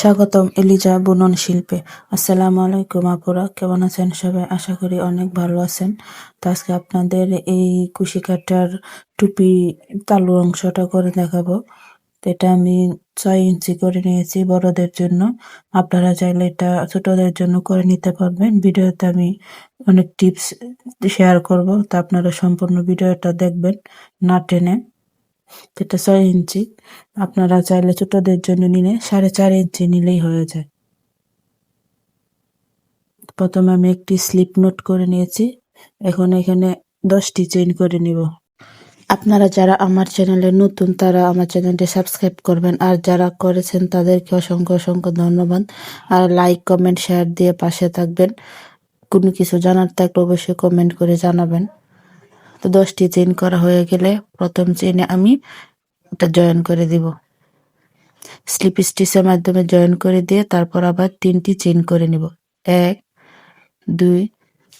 স্বাগতম, এলিজা বুনন শিল্পে। আসসালামু আলাইকুম, আপুরা। কেমন আছেন সবাই? আশা করি অনেক ভালো আছেন। তো আজকে আপনাদের এই কুশি কাটার টুপি তালু অংশটা করে দেখাবো। এটা আমি ছয় ইঞ্চি করে নিয়েছি বড়দের জন্য। আপনারা চাইলে এটা ছোটদের জন্য করে নিতে পারবেন। ভিডিওতে আমি অনেক টিপস শেয়ার করব। তো আপনারা সম্পূর্ণ ভিডিওটা দেখবেন না টেনে। এটা ছয় ইঞ্চি। আপনারা চাইলে ছোটদের জন্য নিলে সাড়ে চার ইঞ্চি নিলেই হয়ে যায়। প্রথমে আমি একটি স্লিপ নোট করে নিয়েছি। এখন এখানে দশটি চেইন করে নিব। আপনারা যারা আমার চ্যানেলে নতুন, তারা আমার চ্যানেলটি সাবস্ক্রাইব করবেন। আর যারা করেছেন, তাদেরকে অসংখ্য অসংখ্য ধন্যবাদ। আর লাইক, কমেন্ট, শেয়ার দিয়ে পাশে থাকবেন। কোনো কিছু জানার থাকলে অবশ্যই কমেন্ট করে জানাবেন। তো দশটি চেন করা হয়ে গেলে প্রথম চেনে আমি ওটা জয়েন করে দিব। স্লিপ স্টিচের মাধ্যমে জয়েন করে দিয়ে তারপর আবার তিনটি চেন করে নিব। এক, দুই,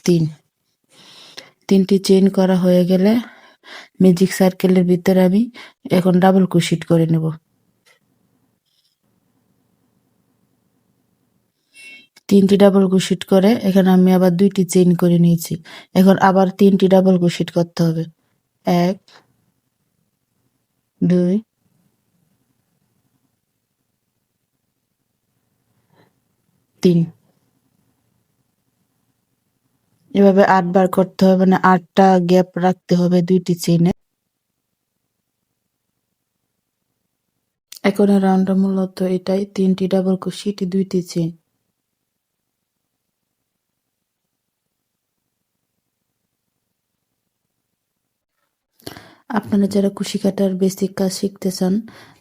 তিন। তিনটি চেন করা হয়ে গেলে ম্যাজিক সার্কেলের ভিতরে আমি এখন ডাবল কুশিট করে নেব। তিনটি ডাবল কুশিট করে, এখানে আমি আবার দুইটি চেইন করে নিয়েছি। এখন আবার তিনটি ডাবল কুশিট করতে হবে। এক, দুই, তিন। এভাবে আটবার করতে হবে মানে আটটা গ্যাপ রাখতে হবে দুইটি চেইনে এখন রাউন্ডটা মূলত এটাই, তিনটি ডাবল কুশিট দুইটি চেইন আপনারা যারা কুশি কাটার বেসিক কাজ শিখতে চান,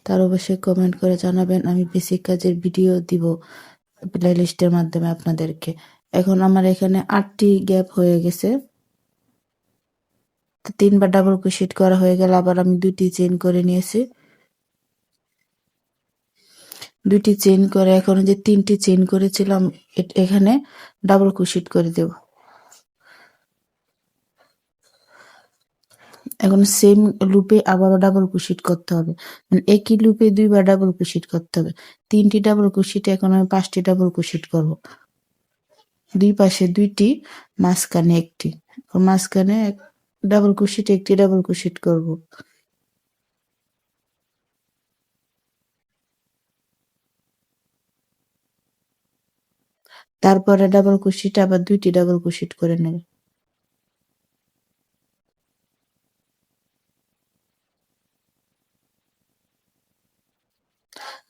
তার অবশ্যই কমেন্ট করে জানাবেন, আমি বেসিক কাজের ভিডিও দিব প্লে লিস্টের মাধ্যমে আপনাদেরকে। এখন আমার এখানে আটটি গ্যাপ হয়ে গেছে। তিনবার ডাবল কুশিট করা হয়ে গেল, আবার আমি দুটি চেইন করে নিয়েছি। দুটি চেইন করে, এখন যে তিনটি চেইন করেছিলাম এখানে ডাবল কুশিট করে দেবো। এখন সেম লুপে আবার ডাবল কুশিট করতে হবে। মানে একই লুপে দুইবার ডাবল কুশিট করতে হবে। তিনটি ডাবল কুশিটে এখন আমি পাঁচটি ডাবল কুশিট করব। দুই পাশে দুইটি, মাঝখানে একটি। মাঝখানে ডাবল কুশিট একটি ডাবল কুশিট করব। তারপরে ডাবল কুশিট আবার দুইটি ডাবল কুশিট করে নেবে।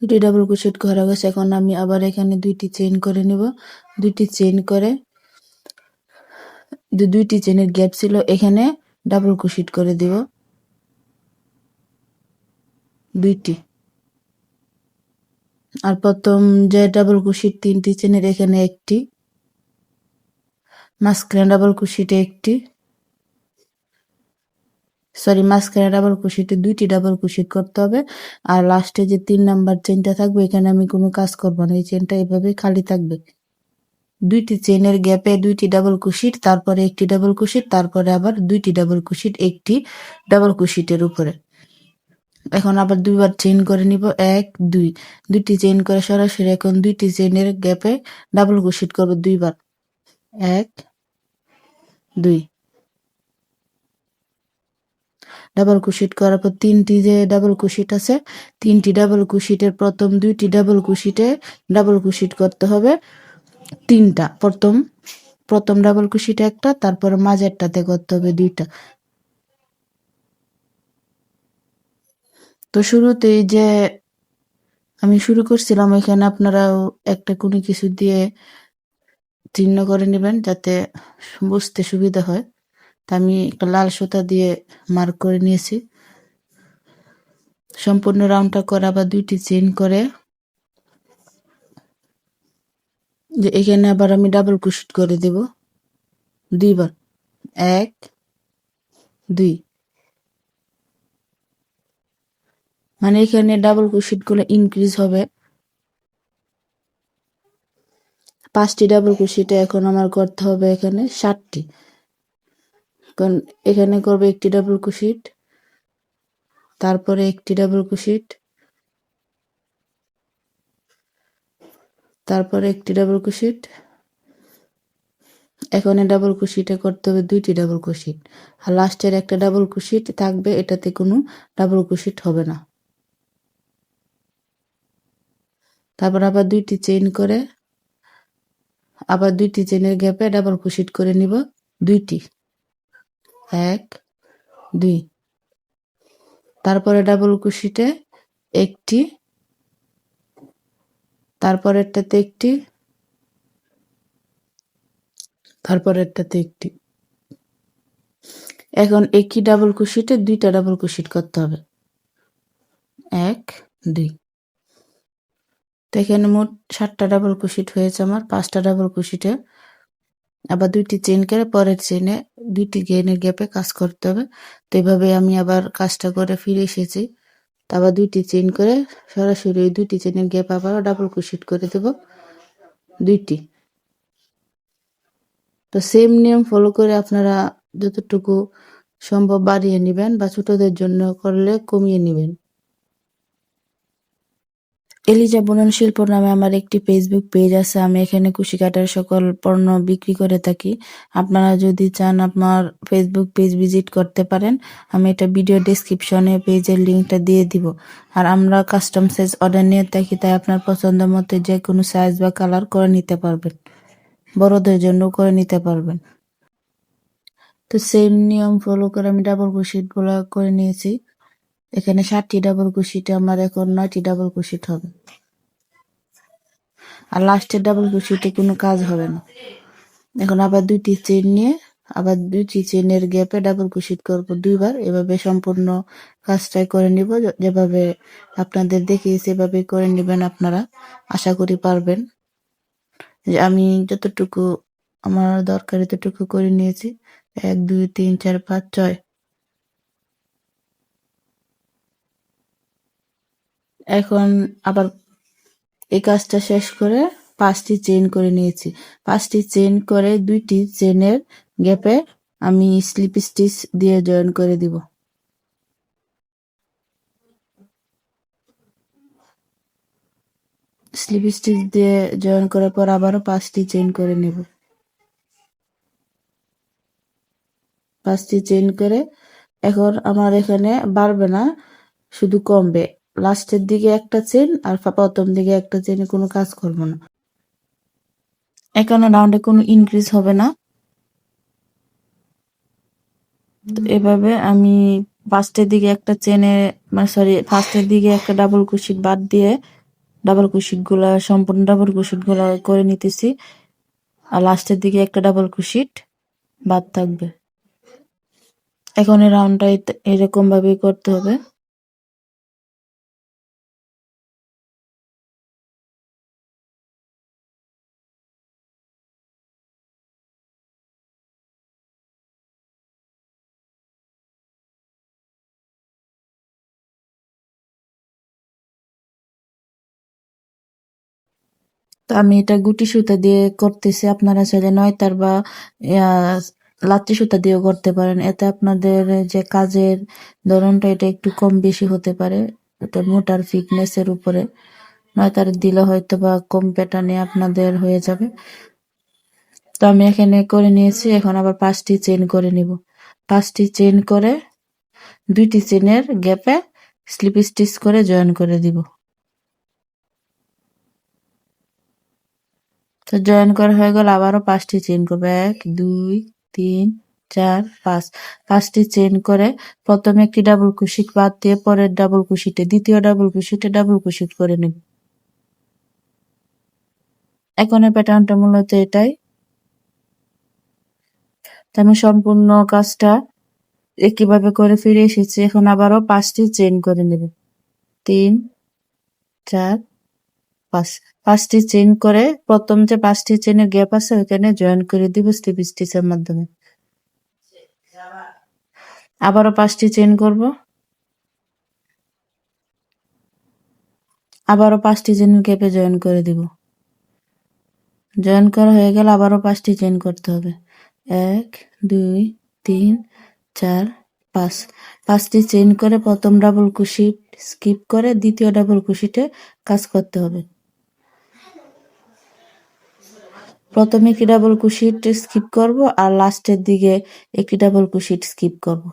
দুটি ডাবল ক্রোশেট করা গেছে, এখন আমি আবার এখানে দুইটি চেইন করে নিব। দুইটি চেইন করে দুইটি চেনের গ্যাপ ছিল, এখানে ডাবল ক্রোশেট করে দিব। দুইটি। আর প্রথম যে ডাবল কুশিট তিনটি চেনের এখানে একটি। মাঝখানে ডাবল কুশিটে একটি। সরি মাঝখানে ডাবল কুশিতে দুইটি ডাবল কুশিট করতে হবে। আর লাস্টে যে তিন নাম্বার চেনটা থাকবে, এখানে আমি কোনো কাজ করব না। এই চেনটা এভাবে খালি থাকবে। দুইটি চেনের গ্যাপে দুইটি ডাবল কুশিট তারপরে একটি ডাবল কুশিট তারপরে আবার দুইটি ডাবল কুশিট একটি ডাবল কুশিটের উপরে। এখন আবার দুইবার চেইন করে নিব। এক, দুই। দুইটি চেইন করে সরাসরি এখন দুইটি চেনের গ্যাপে ডাবল কুশিট করব দুইবার। এক, দুই। ডাবল কুশিট করার পর তিনটি যে ডাবল কুশিট আছে, তিনটি ডাবল কুশিটের প্রথম দুইটি ডাবল কুশিটে ডাবল কুশিট করতে হবে তিনটা। প্রথম প্রথম ডাবল কুশিটে একটা, তারপর মাঝেরটাতে করতে হবে দুইটা। তো শুরুতেই যে আমি শুরু করছিলাম, এখানে আপনারাও একটা কোনো কিছু দিয়ে চিহ্ন করে নেবেন যাতে বুঝতে সুবিধা হয়। তা আমি একটা লাল সুতা দিয়ে মার্ক করে নিয়েছি। সম্পূর্ণ রাউন্ডটা করা আবার দুইটি চেন করে। যে এখানে আবার আমি ডাবল কুশিট করে দেব। দুইবার। এক, দুই। মানে এখানে ডাবল কুশিটগুলো ইনক্রিজ হবে। পাঁচটি ডাবল কুশিটে এখন আমার করতে হবে এখানে ষাটটি। কারণ এখানে করবে একটি ডাবল কুশিট তারপরে একটি ডাবল কুশিট তারপরে একটি ডাবল কুশিট এখন ডাবল কুশিটে করতে হবে দুইটি ডাবল কুশিট আর লাস্টের একটা ডাবল কুশিট থাকবে, এটাতে কোনো ডাবল কুশিট হবে না। তারপর আবার দুইটি চেইন করে, আবার দুইটি চেনের গ্যাপে ডাবল কুশিট করে নিব, দুইটি। এক, দুই। তারপরে ডাবল কুশিটে একটি, তারপরেরটাতে একটি তারপরেরটাতে একটি। এখন একই ডাবল কুশিটে দুইটা ডাবল কুশিট করতে হবে। এক, দুই। তো এখানে মোট সাতটা ডাবল কুশিট হয়েছে আমার, পাঁচটা ডাবল কুশিটে আবার দুইটি চেন করে পরের চেনে দুইটি গেনের গ্যাপে কাজ করতে হবে। তো এইভাবে আমি আবার কাজটা করে ফিরে এসেছি। তো আবার দুইটি চেন করে সরাসরি ওই দুইটি চেনের গ্যাপ আবার ডাবল কুশিট করে দেব। দুইটি। তো সেম নিয়ম ফলো করে আপনারা যতটুকু সম্ভব বাড়িয়ে নেবেন বা ছোটদের জন্য করলে কমিয়ে নেবেন। এলিজা বুনন শিল্প নামে আমার একটি ফেসবুক পেজ আছে। আমি এখানে কুশি কাটার সকল পণ্য বিক্রি করে থাকি। আপনারা যদি চান আপনার ফেসবুক পেজ ভিজিট করতে পারেন, আমি এটা ভিডিও ডেসক্রিপশনে পেজের লিঙ্কটা দিয়ে দিব। আর আমরা কাস্টম সাইজ অর্ডার নিয়ে থাকি, তাই আপনার পছন্দ মতো যে কোনো সাইজ বা কালার করে নিতে পারবেন। বড়দের জন্য করে নিতে পারবেন। তো সেম নিয়ম ফলো করে আমি ডাবলগুলো করে নিয়েছি। এখানে সাতটি ডাবল কুশিটে আমার এখন নয়টি ডাবল কুশিট হবে। আর লাস্টের ডাবল কুশিটে কোনো কাজ হবে না। এখন আবার দুইটি চেন নিয়ে, আবার দুইটি চেনের গ্যাপে ডাবল কুশিট করব দুইবার। এভাবে সম্পূর্ণ কাজটাই করে নিব। যেভাবে আপনাদের দেখিয়েছি এভাবে করে নেবেন আপনারা। আশা করি পারবেন। যে আমি যতটুকু, আমার দরকার এতটুকু করে নিয়েছি। এক, দুই, তিন, চার, পাঁচ, ছয়। এখন আবার এই কাজটা শেষ করে পাঁচটি চেন করে নিয়েছি। পাঁচটি চেন করে দুইটি চেনের গ্যাপে আমি স্লিপ স্টিচ দিয়ে জয়েন করে দিব। স্লিপ স্টিচ দিয়ে জয়েন করার পর আবারও পাঁচটি চেন করে নেব। পাঁচটি চেন করে এখন আমার এখানে বাড়বে না, শুধু কমবে। লাস্টের দিকে একটা চেন আর প্রথম দিকে একটা চেনে কোনো কাজ করব না। এখানে রাউন্ডে কোনো ইনক্রিজ হবে না। এভাবে আমি ফার্স্টের দিকে একটা চেনে মানে সরি ফার্স্টের দিকে একটা ডাবল কুশিট বাদ দিয়ে ডাবল কুশিটগুলা সম্পূর্ণ ডাবল কুশিটগুলা করে নিতেছি। আর লাস্টের দিকে একটা ডাবল কুশিট বাদ থাকবে। এখন এই রাউন্ডটা এরকম ভাবেই করতে হবে। তো আমি এটা গুটি সুতা দিয়ে করতেছি। আপনারা চাইলে নয়তার বা লাত্তি সুতা দিয়েও করতে পারেন। এতে আপনাদের যে কাজের ধরনটা এটা একটু কম বেশি হতে পারে। এটা মোটার ফিটনেসের উপরে। নয়তার দিলে হয়তো বা কম প্যাটার্নে আপনাদের হয়ে যাবে। তো আমি এখানে করে নিয়েছি। এখন আবার পাঁচটি চেন করে নিব। পাঁচটি চেন করে দুইটি চেনের গ্যাপে স্লিপ স্টিচ করে জয়েন করে দিব। তো জয়েন করা হয়ে গেল, আবারও পাঁচটি চেন করব। এক, দুই, তিন, চার, পাঁচ। পাঁচটি চেন করে প্রথমে একটি ডাবল কুশিট বাদ দিয়ে পরের ডাবল কুশিটে দ্বিতীয় ডাবল কুশিটে ডাবল কুশিট করে নেব এখনের প্যাটার্নটা মূলত এটাই। আমি সম্পূর্ণ কাজটা একইভাবে করে ফিরে এসেছি, এখন আবারও পাঁচটি চেন করে নেব। তিন, চার পাঁচ পাঁচটি চেন করে প্রথম যে পাঁচটি চেনের গ্যাপ আছে, ওইখানে জয়েন করে দিব স্টিপ স্টিচের মাধ্যমে। আবারও পাঁচটি চেন করব। আবারও পাঁচটি চেন গ্যাপে জয়েন করে দিব। জয়েন করা হয়ে গেলে আবারও পাঁচটি চেন করতে হবে। এক, দুই, তিন, চার, পাঁচ। পাঁচটি চেন করে প্রথম ডাবল কুশিট স্কিপ করে দ্বিতীয় ডাবল কুশিটে কাজ করতে হবে। প্রথমে একটি ডাবল কুশিট স্কিপ করব আর লাস্টের দিকে একটি ডাবল কুশিট স্কিপ করব।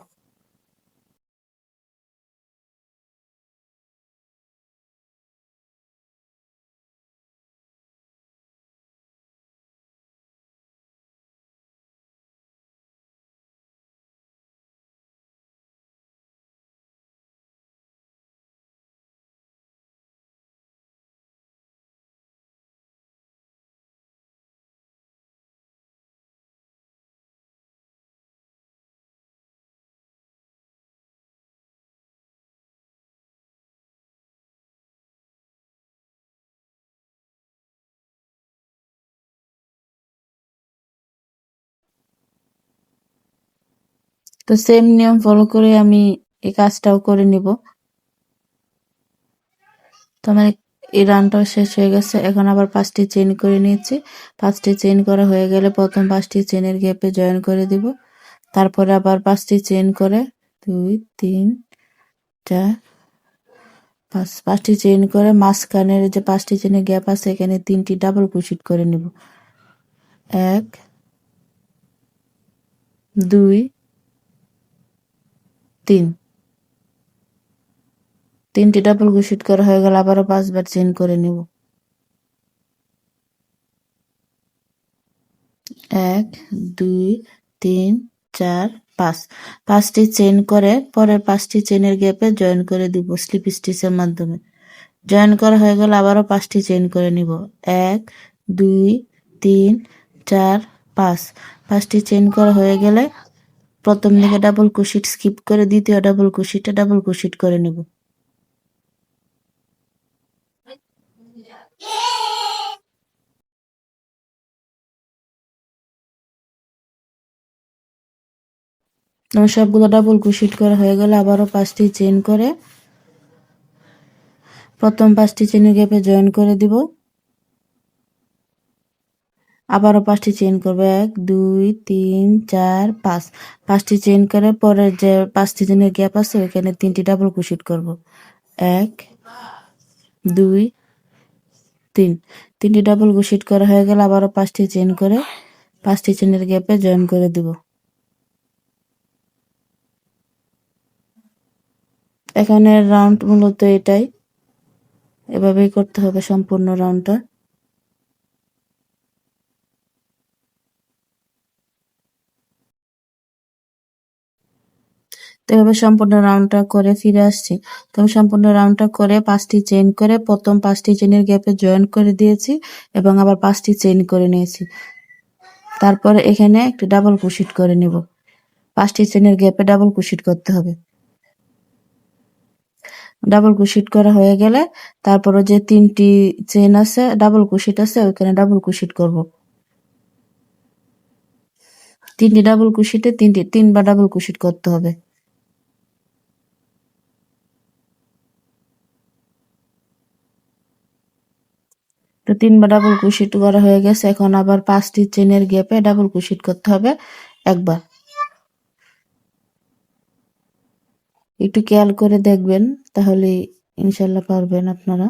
তো সেম নিয়ম ফলো করে আমি এই কাজটাও করে নিব। তো আমার এই রানটাও শেষ হয়ে গেছে। এখন আবার পাঁচটি চেন করে নিয়েছি। পাঁচটি চেন করা হয়ে গেলে প্রথম পাঁচটি চেনের গ্যাপে জয়েন করে দিব। তারপরে আবার পাঁচটি চেন করে দুই, তিন, চার, পাঁচ। পাঁচটি চেন করে মাঝখানের যে পাঁচটি চেনের গ্যাপ আছে, এখানে তিনটি ডাবল কুশিট করে নিব। এক, দুই তিন। তিনটি ডাবল কুশিট করা হয়ে গেল, আবারও পাঁচবার চেন করে নিব। এক, দুই, তিন, চার, পাঁচ। পাঁচটি চেন করে পরের পাঁচটি চেনের গ্যাপে জয়েন করে দিব স্লিপ স্টিচের মাধ্যমে। জয়েন করা হয়ে গেলে, আবারও পাঁচটি চেন করে নিব। এক, দুই, তিন, চার, পাঁচ। পাঁচটি চেন করা হয়ে গেলে প্রথম দিকে ডাবল কুশিট স্কিপ করে, দ্বিতীয় ডাবল কুশিটে ডাবল কুশিট করে নিব। আমার সবগুলো ডাবল কুশিট করা হয়ে গেলে, আবারও পাঁচটি চেন করে। প্রথম পাঁচটি চেনের গ্যাপে জয়েন করে দিব। আবারও পাঁচটি চেন করব। এক, দুই, তিন, চার, পাঁচ। পাঁচটি চেন করে পরের যে পাঁচটি চেনের গ্যাপ আছে, ওইখানে তিনটি ডাবল কুশিট করব। এক, দুই, তিন। তিনটি ডাবল কুশিট করা হয়ে গেলে আবারও পাঁচটি চেন করে, পাঁচটি চেনের গ্যাপে জয়েন করে দিব। এখানে রাউন্ড মূলত এটাই। এভাবেই করতে হবে সম্পূর্ণ রাউন্ডটা তো এভাবে সম্পূর্ণ রাউন্ডটা করে ফিরে আসছি। তো আমি সম্পূর্ণ রাউন্ডটা করে পাঁচটি চেন করে প্রথম পাঁচটি চেনের গ্যাপে জয়েন করে দিয়েছি এবং আবার পাঁচটি চেন করে নিয়েছি। তারপরে এখানে একটি ডাবল কুশিট করে নিব। পাঁচটি চেনের গ্যাপে ডাবল কুশিট করতে হবে। ডাবল কুশিট করা হয়ে গেলে তারপরে যে তিনটি চেন আছে ডাবল কুশিট আছে, ওইখানে ডাবল কুশিট করব। তিনটি ডাবল কুশিটে তিনটি, তিনবার ডাবল কুশিট করতে হবে। তো তিনবার ডাবল কুশিট করা হয়ে গেছে। এখন আবার পাঁচটি চেনের গ্যাপে ডাবল কুশিট করতে হবে একবার। একটু খেয়াল করে দেখবেন, তাহলে ইনশাল্লাহ পারবেন আপনারা।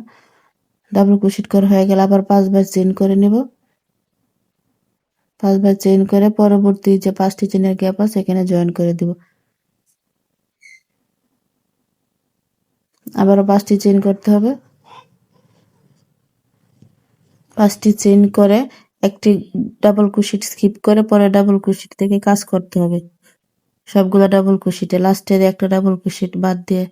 ডাবল কুশিট করা হয়ে গেলে আবার পাঁচবার চেন করে নেব। পাঁচবার চেন করে পরবর্তী যে পাঁচটি চেনের গ্যাপ আছে, এখানে জয়েন করে দিব। আবারও পাঁচটি চেন করতে হবে। পাঁচটি চেইন করে একটি ডাবল কুশিট স্কিপ করে পরে ডাবল কুশিট থেকে কাজ করতে হবে। সবগুলো ডাবল কুশিটে লাস্টের একটা ডাবল কুশিট বাদ দিয়ে